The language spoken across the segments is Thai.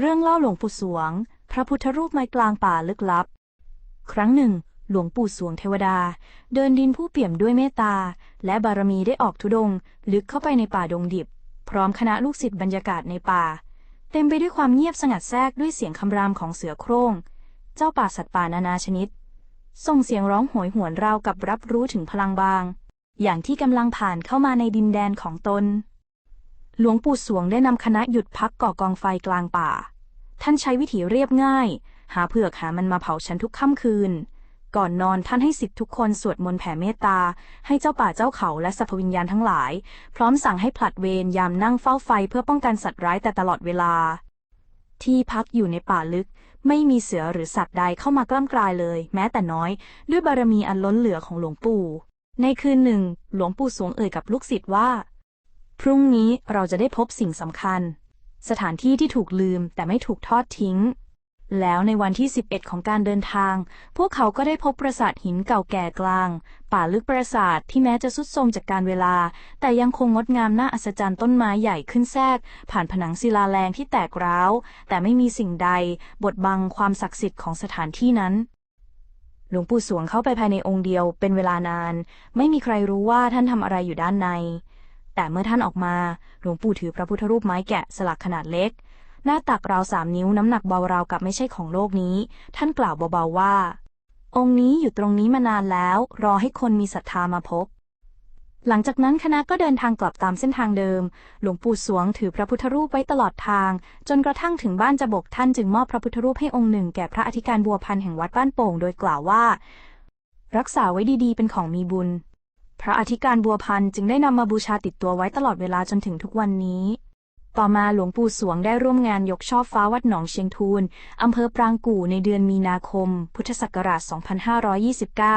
เรื่องเล่าหลวงปู่สวง พระพุทธรูปไม้กลางป่าลึกลับ ครั้งหนึ่ง หลวงปู่สวงเทวดา เดินดินผู้เปี่ยมด้วยเมตตา และบารมีได้ออกทุดง ลึกเข้าไปในป่าดงดิบ พร้อมคณะลูกศิษย์บรรยากาศในป่า เต็มไปด้วยความเงียบสงัดแทรกด้วยเสียงคำรามของเสือโคร่ง เจ้าป่าสัตว์ป่านานาชนิด ส่งเสียงร้องโหยหวนราวกับรับรู้ถึงพลังบาง อย่างที่กำลังผ่านเข้ามาในดินแดนของตน หลวงปู่สวงได้นำคณะหยุดพักก่อกองไฟกลางป่า ท่านใช้วิธีเรียบง่าย หาเผือกหามันมาเผาฉันทุกค่ำคืน ก่อนนอนท่านให้สิทธิ์ทุกคนสวดมนต์แผ่เมตตา ให้เจ้าป่าเจ้าเขาและสรรพวิญญาณทั้งหลาย พร้อมสั่งให้ผลัดเวรยามนั่งเฝ้าไฟเพื่อป้องกันสัตว์ร้ายแต่ตลอดเวลา ที่พักอยู่ในป่าลึกไม่มีเสือหรือสัตว์ใดเข้ามากล้ำกลายเลย แม้แต่น้อย ด้วยบารมีอันล้นเหลือของหลวงปู่ ในคืนหนึ่ง หลวงปู่สวงเอ่ยกับลูกศิษย์ว่า พรุ่งนี้เราจะได้พบสิ่งสำคัญ สถานที่ที่ถูกลืมแต่ไม่ถูกทอดทิ้ง แล้วในวันที่ 11 ของการเดินทาง พวกเขาก็ได้พบปราสาทหินเก่าแก่กลาง ป่าลึกปราสาทที่แม้จะสุดโทรมจากการเวลา แต่ยังคงงดงามน่าอัศจรรย์ต้นไม้ใหญ่ขึ้นแทรก ผ่านผนังศิลาแรงที่แตกร้าว แต่ไม่มีสิ่งใด บดบังความศักดิ์สิทธิ์ของสถานที่นั้นหลวงปู่สวงเข้าไปภายในองค์เดียวเป็นเวลานาน ไม่มีใครรู้ว่าท่านทำอะไรอยู่ด้านใน แต่เมื่อท่านออกมา หลวงปู่ถือพระพุทธรูปไม้แกะสลักขนาดเล็ก หน้าตักราวสามนิ้วน้ำหนักเบาราวกับไม่ใช่ของโลกนี้ ท่านกล่าวเบาๆว่า องค์นี้อยู่ตรงนี้มานานแล้ว รอให้คนมีศรัทธามาพบหลังจากนั้นคณะก็เดินทางกลับตามเส้นทางเดิม หลวงปู่สวงถือพระพุทธรูปไว้ตลอดทาง จนกระทั่งถึงบ้านจะบกท่านจึงมอบพระพุทธรูปให้องค์หนึ่งแก่พระอธิการบัวพันธ์แห่งวัดบ้านโป่ง โดยกล่าวว่า รักษาไว้ดีๆ เป็นของมีบุญ พระอธิการบัวพันธ์จึงได้นำมาบูชาติดตัวไว้ตลอดเวลาจนถึงทุกวันนี้ ต่อมาหลวงปู่สวงได้ร่วมงานยกช่อฟ้าวัดหนองเชียงทูลอำเภอปรางกู่ในเดือนมีนาคม พุทธศักราช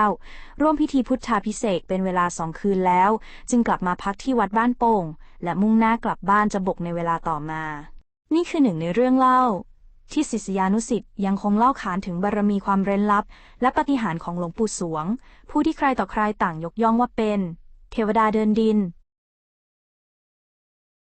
2529 ร่วมพิธีพุทธาพิเศษเป็นเวลาสองคืนแล้ว จึงกลับมาพักที่วัดบ้านโป่ง และมุ่งหน้ากลับบ้านจะบกในเวลาต่อมา นี่คือหนึ่งในเรื่องเล่า ที่ศิษยานุศิษย์ยังคงเล่าขานถึงบารมีความเร้นลับ และปฏิหารของหลวงปู่สวง ผู้ที่ใครต่อใครต่างยกย่องว่าเป็น เทวดาเดินดิน